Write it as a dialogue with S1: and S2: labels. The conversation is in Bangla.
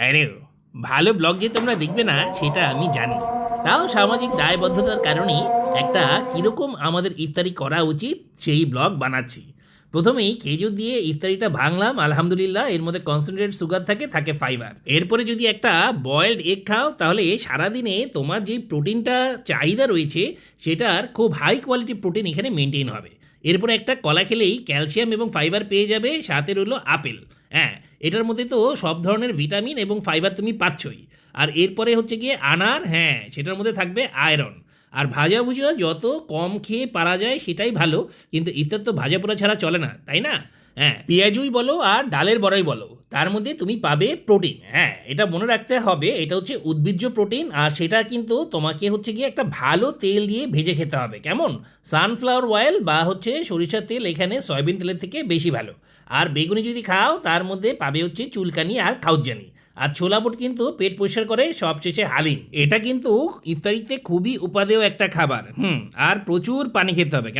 S1: আরে, ভালো ব্লগ যে তোমরা দেখবে না, সেটা আমি জানি। তাও সামাজিক দায়বদ্ধতার কারণে একটা কীরকম আমাদের ইফতারি করা উচিত, সেই ব্লগ বানাচ্ছি। প্রথমেই খেজুর দিয়ে ইফতারিটা ভাঙলাম, আলহামদুলিল্লাহ, এর মধ্যে কনসেন্ট্রেট সুগার থাকে থাকে ফাইবার এরপরে যদি একটা বয়েলড এগ খাও, তাহলে সারাদিনে তোমার যে প্রোটিনটা চাহিদা রয়েছে, সেটার খুব হাই কোয়ালিটি প্রোটিন এখানে মেনটেন হবে। এরপরে একটা কলা খেলেই ক্যালসিয়াম এবং ফাইবার পেয়ে যাবে, সাথে রইল আপেল। হ্যাঁ এটার মধ্যে তো সব ধরনের ভিটামিন এবং ফাইবার তুমি পাচ্ছই। আর এরপরে হচ্ছে গিয়ে আনার হ্যাঁ সেটার মধ্যে থাকবে আয়রন। আর ভাজা ভুজা যত কম খেয়ে পারা যায় সেটাই ভালো, কিন্তু ইফতার তো ভাজা পোড়া ছাড়া চলে না, তাই না? হ্যাঁ পেঁয়াজুই বলো আর ডালের বড়াই বলো। তার মধ্যে তুমি পাবে প্রোটিন। হ্যাঁ এটা মনে রাখতে হবে, এটা হচ্ছে উদ্ভিজ্জ প্রোটিন, আর সেটা কিন্তু তোমাকে হচ্ছে গিয়ে একটা ভালো তেল দিয়ে ভেজে খেতে হবে। কেমন? সানফ্লাওয়ার অয়েল বা হচ্ছে সরিষার তেল এখানে সয়াবিন তেলের থেকে বেশি ভালো। আর বেগুনি যদি খাও, তার মধ্যে পাবে হচ্ছে চুলকানি আর খাউজানি আর ছোলা বুট কিন্তু পেট পরিষ্কার করে সবশেষে হালিম। এটা কিন্তু ইফতারিতে খুবই উপাদেয় একটা খাবার। হুম, আর প্রচুর পানি খেতে হবে। কেমন?